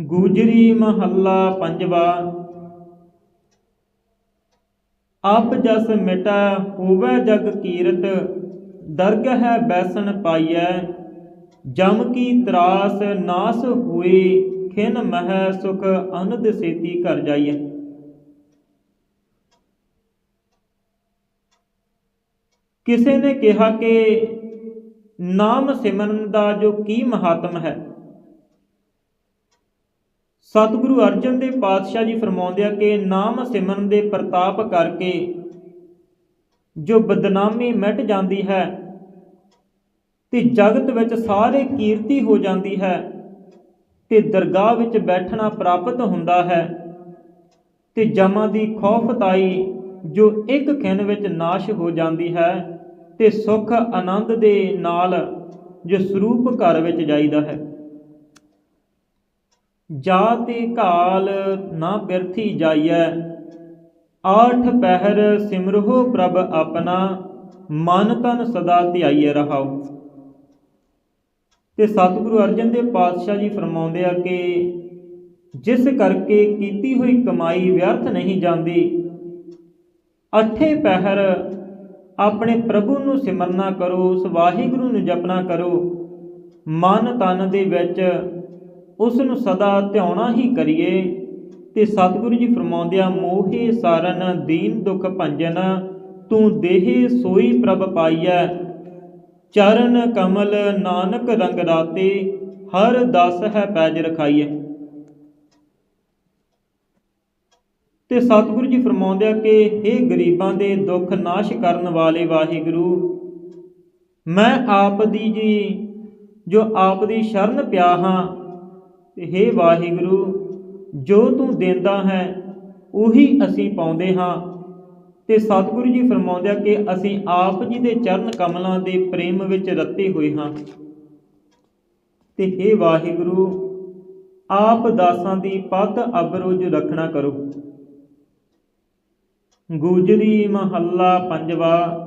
ਗੂਜਰੀ ਮਹੱਲਾ ਪੰਜਵਾ। ਆਪ ਜਸ ਮਿਟੈ, ਹੋਵੇ ਜਗ ਕੀਰਤ ਦਰਗ ਹੈ ਬੈਸਣ ਪਾਈਐ। ਜਮ ਕੀ ਤਰਾਸ ਨਾਸ ਹੋਏ, ਖਿਨ ਮਹਿ ਸੁਖ ਅਨੰਦ ਸੇਤੀ ਘਰ ਜਾਈਐ। ਕਿਸੇ ਨੇ ਕਿਹਾ ਕਿ ਨਾਮ ਸਿਮਰਨ ਦਾ ਜੋ ਕੀ ਮਹਾਤਮ ਹੈ? ਸਤਿਗੁਰੂ ਅਰਜਨ ਦੇ ਪਾਤਸ਼ਾਹ ਜੀ ਫਰਮਾਉਂਦੇ ਆ ਕਿ ਨਾਮ ਸਿਮਰਨ ਦੇ ਪ੍ਰਤਾਪ ਕਰਕੇ ਜੋ ਬਦਨਾਮੀ ਮਿਟ ਜਾਂਦੀ ਹੈ ਤੇ ਜਗਤ ਵਿੱਚ ਸਾਰੇ ਕੀਰਤੀ ਹੋ ਜਾਂਦੀ ਹੈ ਤੇ ਦਰਗਾਹ ਵਿੱਚ ਬੈਠਣਾ ਪ੍ਰਾਪਤ ਹੁੰਦਾ ਹੈ ਤੇ ਜਮਾਂ ਦੀ ਖੌਫਤਾਈ ਜੋ ਇੱਕ ਖਿੰਨ ਵਿੱਚ ਨਾਸ਼ ਹੋ ਜਾਂਦੀ ਹੈ ਤੇ ਸੁਖ ਆਨੰਦ ਦੇ ਨਾਲ ਜੋ ਸਰੂਪ ਘਰ ਵਿੱਚ ਜਾਈਦਾ ਹੈ। ਜਾ ਤੇ ਕਾਲ ਨਾ ਬਿਰਥੀ ਜਾਈਐ। ਆਠ ਪਹਿਰ ਸਿਮਰਹੁ ਪ੍ਰਭ ਆਪਣਾ, ਮਨ ਤਨ ਸਦਾ ਧਿਆਈਐ ਰਹਾਉ। ਤੇ ਸਤਿਗੁਰੂ ਅਰਜਨ ਦੇਵ ਪਾਤਸ਼ਾਹ ਜੀ ਫਰਮਾਉਂਦੇ ਆ ਕਿ, ਜਿਸ ਕਰਕੇ ਕੀਤੀ ਹੋਈ ਕਮਾਈ ਵਿਅਰਥ ਨਹੀਂ ਜਾਂਦੀ, ਅੱਠੇ ਪਹਿਰ ਆਪਣੇ ਪ੍ਰਭੂ ਨੂੰ ਸਿਮਰਨਾ ਕਰੋ, ਉਸ ਵਾਹਿਗੁਰੂ ਨੂੰ ਜਪਣਾ ਕਰੋ। ਮਨ ਤਨ ਦੇ ਵਿੱਚ ਉਸ ਨੂੰ ਸਦਾ ਧਿਆਉਣਾ ਹੀ ਕਰੀਏ। ਤੇ ਸਤਿਗੁਰੂ ਜੀ ਫਰਮਾਉਂਦੇ ਮੋਹੇ ਸਾਰਨ, ਦੀਨ ਦੁਖ ਭੰਜਨ, ਤੂੰ ਦੇਹ ਸੋਈ ਪ੍ਰਭ ਪਾਈਐ। ਚਰਨ ਕਮਲ ਨਾਨਕ ਰੰਗ ਰਾਤੇ, ਹਰ ਦਸ ਹੈ ਪੈਜ ਰਖਾਈਐ। ਤੇ ਸਤਿਗੁਰੂ ਜੀ ਫਰਮਾਉਂਦੇ ਕਿ ਇਹ ਗਰੀਬਾਂ ਦੇ ਦੁੱਖ ਨਾਸ਼ ਕਰਨ ਵਾਲੇ ਵਾਹਿਗੁਰੂ, ਮੈਂ ਆਪ ਦੀ ਜੀ, ਜੋ ਆਪ ਦੀ ਸ਼ਰਨ ਪਿਆ ਹਾਂ ਤੇ हे ਵਾਹਿਗੁਰੂ, ਜੋ ਤੂੰ ਦਿੰਦਾ ਹੈ, ਉਹੀ ਅਸੀਂ ਪਾਉਂਦੇ ਹਾਂ। ਤੇ ਸਤਿਗੁਰੂ ਜੀ ਫਰਮਾਉਂਦੇ ਆ ਕਿ ਅਸੀਂ ਆਪ ਜੀ ਦੇ ਚਰਨ ਕਮਲਾਂ ਦੇ ਪ੍ਰੇਮ ਵਿੱਚ ਰੱਤੇ ਹੋਏ ਹਾਂ। ਤੇ हे ਵਾਹਿਗੁਰੂ, ਆਪ ਦਾਸਾਂ ਦੀ ਪਤ ਅਬਰੋਜ ਰੱਖਣਾ ਕਰੋ। ਗੂਜਰੀ ਮਹੱਲਾ ਪੰਜਵਾ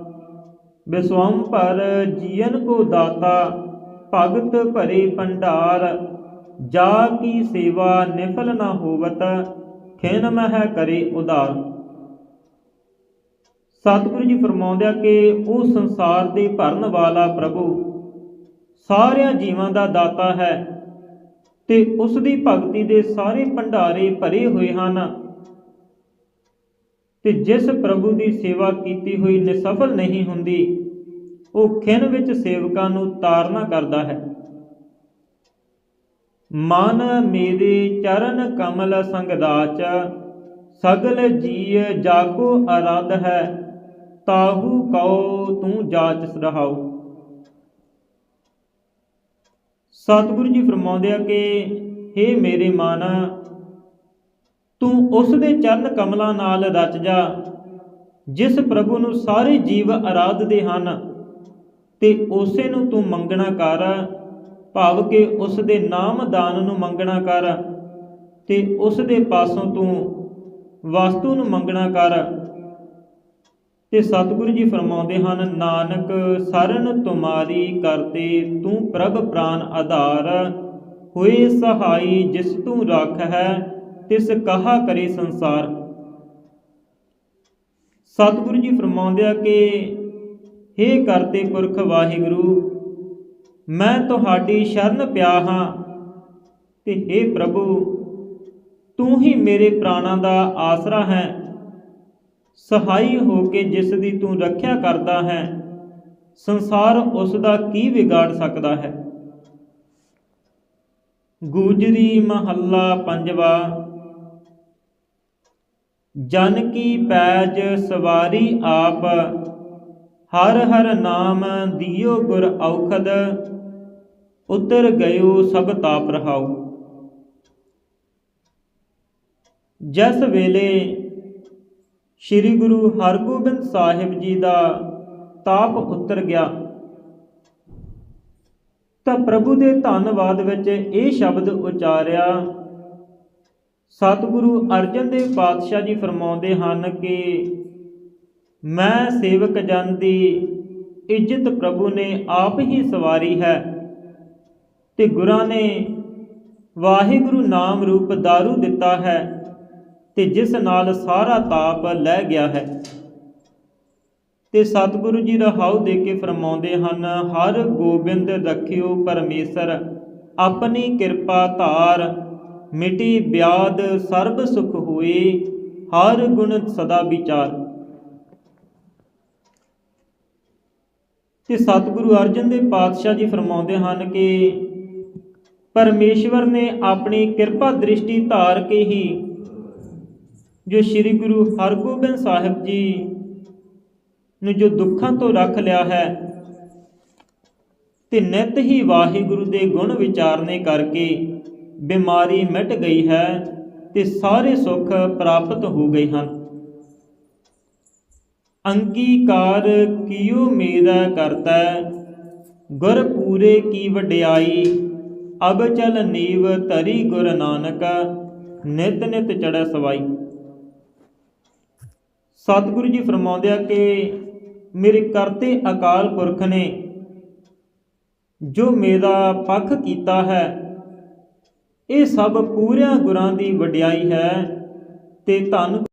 ਬਿਸਵੰਪਰ ਜੀਵਨ ਕੋ ਦਾਤਾ, ਭਗਤ ਭਰੇ ਭੰਡਾਰ। ਜਾ ਕੀ ਸੇਵਾ ਨਿਫਲ ਨਾ ਹੋਵਤ, ਖਿਨ ਮਹਿ ਕਰੇ ਉਦਾਰ ਸਤਿਗੁਰੂ ਜੀ ਫਰਮਾਉਂਦੇ ਆ ਕਿ ਉਹ ਸੰਸਾਰ ਦੇ ਭਰਨ ਵਾਲਾ ਪ੍ਰਭੂ, ਸਾਰਿਆਂ ਜੀਵਾਂ ਦਾ ਦਾਤਾ ਹੈ ਤੇ ਉਸ ਦੀ ਭਗਤੀ ਦੇ ਸਾਰੇ ਭੰਡਾਰੇ ਭਰੇ ਹੋਏ ਹਨ। ਤੇ ਜਿਸ ਪ੍ਰਭੂ ਦੀ ਸੇਵਾ ਕੀਤੀ ਹੋਈ ਨਿਸਫਲ ਨਹੀਂ ਹੁੰਦੀ, ਉਹ ਖਿਨ ਵਿੱਚ ਸੇਵਕਾਂ ਨੂੰ ਤਾਰਨਾ ਕਰਦਾ ਹੈ। ਮਨ ਮੇਰੇ ਚਰਨ ਕਮਲ ਸੰਗਦਾਚ, ਸਗਲ ਜੀ ਜਾਗੋ ਅਰਾਧ ਹੈ, ਤਾਹੂ ਕਉ ਤੂੰ ਜਾਚ ਰਹਾਉ। ਸਤਿਗੁਰੂ ਜੀ ਫਰਮਾਉਂਦੇ ਆ ਕਿ हे ਮੇਰੇ ਮਨ, ਤੂੰ ਉਸ ਦੇ ਚਰਨ ਕਮਲਾਂ ਨਾਲ ਰਚ ਜਾ, ਜਿਸ ਪ੍ਰਭੂ ਨੂੰ ਸਾਰੇ ਜੀਵ ਆਰਾਧਦੇ ਹਨ, ਤੇ ਉਸੇ ਨੂੰ ਤੂੰ ਮੰਗਣਾ ਕਰ ਭਾਵ ਕਿ ਉਸ ਦੇ ਨਾਮ ਦਾਨ ਨੂੰ ਮੰਗਣਾ ਕਰ ਤੇ ਉਸ ਦੇ ਪਾਸੋਂ ਤੂੰ ਵਸਤੂ ਨੂੰ ਮੰਗਣਾ ਕਰ। ਤੇ ਸਤਿਗੁਰੂ ਜੀ ਫਰਮਾਉਂਦੇ ਹਨ, ਨਾਨਕ ਸਰਨ ਤੁਮਾਰੀ ਕਰਤੇ ਤੂੰ ਪ੍ਰਭ ਪ੍ਰਾਨ ਆਧਾਰ। ਹੋਏ ਸਹਾਈ ਜਿਸ ਤੂੰ ਰੱਖ ਹੈ ਤਿਸ ਕਹਾ ਕਰੇ ਸੰਸਾਰ। ਸਤਿਗੁਰੂ ਜੀ ਫਰਮਾਉਂਦੇ ਆ ਕਿ हे ਕਰਤੇ ਪੁਰਖ ਵਾਹਿਗੁਰੂ ਮੈਂ ਤੁਹਾਡੀ ਸ਼ਰਨ ਪਿਆ ਹਾਂ। ਤੇ हे ਪ੍ਰਭੂ, ਤੂੰ ਹੀ ਮੇਰੇ ਪ੍ਰਾਣਾਂ ਦਾ ਆਸਰਾ ਹੈ। ਸਹਾਈ ਹੋ ਕੇ ਜਿਸ ਦੀ ਤੂੰ ਰੱਖਿਆ ਕਰਦਾ ਹੈ, ਸੰਸਾਰ ਉਸ ਦਾ ਕੀ ਵਿਗਾੜ ਸਕਦਾ ਹੈ? ਗੂਜਰੀ ਮਹੱਲਾ ਪੰਜਵਾ, ਜਨ ਕੀ ਪੈਜ ਸਵਾਰੀ ਆਪ ਹਰ ਹਰ ਨਾਮ ਦਿਓ ਗੁਰ ਔਖਦ, ਉਤਰ ਗਇਓ ਸਭ ਤਾਪ ਰਹਾਉ। ਜਿਸ ਵੇਲੇ ਸ੍ਰੀ ਗੁਰੂ ਹਰਗੋਬਿੰਦ ਸਾਹਿਬ ਜੀ ਦਾ ਤਾਪ ਉਤਰ ਗਿਆ, ਤਾਂ ਪ੍ਰਭੂ ਦੇ ਧੰਨਵਾਦ ਵਿੱਚ ਇਹ ਸ਼ਬਦ ਉਚਾਰਿਆ, ਸਤਿਗੁਰੂ ਅਰਜਨ ਦੇਵ ਪਾਤਸ਼ਾਹ ਜੀ ਫਰਮਾਉਂਦੇ ਹਨ ਕਿ ਮੈਂ ਸੇਵਕ ਜਨ ਦੀ ਇੱਜ਼ਤ ਪ੍ਰਭੂ ਨੇ ਆਪ ਹੀ ਸਵਾਰੀ ਹੈ ਤੇ ਗੁਰਾਂ ਨੇ ਵਾਹਿਗੁਰੂ ਨਾਮ ਰੂਪ दारू ਦਿੱਤਾ ਹੈ ਤੇ ਜਿਸ ਨਾਲ ਸਾਰਾ ਤਾਪ ਲੈ ਗਿਆ ਹੈ। ਤੇ ਸਤਿਗੁਰੂ ਜੀ ਰਹਾਉ ਦੇ ਕੇ ਫਰਮਾਉਂਦੇ ਹਨ, ਹਰ ਗੋਬਿੰਦ ਰਖਿਓ ਪਰਮੇਸ਼ਰ, ਆਪਣੀ ਕਿਰਪਾ ਧਾਰ, ਮਿਟੀ ਬਿਆਦ ਸਰਬ ਸੁਖ ਹੋਏ, ਹਰ ਗੁਣ ਸਦਾ ਵਿਚਾਰ। ਤੇ ਸਤਿਗੁਰੂ ਅਰਜਨ ਦੇਵ ਪਾਤਸ਼ਾਹ ਜੀ ਫਰਮਾਉਂਦੇ ਹਨ ਕਿ ਪਰਮੇਸ਼ਵਰ ਨੇ ਆਪਣੀ ਕਿਰਪਾ ਦ੍ਰਿਸ਼ਟੀ ਧਾਰ ਕੇ ਹੀ ਜੋ ਸ੍ਰੀ ਗੁਰੂ ਹਰਗੋਬਿੰਦ ਸਾਹਿਬ ਜੀ ਨੂੰ ਜੋ ਦੁੱਖਾਂ ਤੋਂ ਰੱਖ ਲਿਆ ਹੈ ਤੇ ਨਿਤ ਹੀ ਵਾਹਿਗੁਰੂ ਦੇ ਗੁਣ ਵਿਚਾਰਨੇ ਕਰਕੇ ਬਿਮਾਰੀ ਮਿਟ ਗਈ ਹੈ ਤੇ ਸਾਰੇ ਸੁੱਖ ਪ੍ਰਾਪਤ ਹੋ ਗਏ ਹਨ। ਅੰਗੀਕਾਰ ਕੀਓ ਮੇਰਾ ਕਰਤਾ ਗੁਰ ਪੂਰੇ ਕੀ ਵਡਿਆਈ? ਅਬ ਚਲ ਨੀਵ ਧਰੀ ਗੁਰ ਨਾਨਕ, ਨਿਤ ਨਿਤ ਚੜੈ ਸਵਾਈ। ਸਤਿਗੁਰੂ ਜੀ ਫਰਮਾਉਂਦੇ ਆ ਕਿ ਮੇਰੇ ਕਰਤੇ ਅਕਾਲ ਪੁਰਖ ਨੇ, ਜੋ ਮੇਰਾ ਪੱਖ ਕੀਤਾ ਹੈ, ਇਹ ਸਭ ਪੂਰਿਆਂ ਗੁਰਾਂ ਦੀ ਵਡਿਆਈ ਹੈ, ਤੇ ਧੰਨ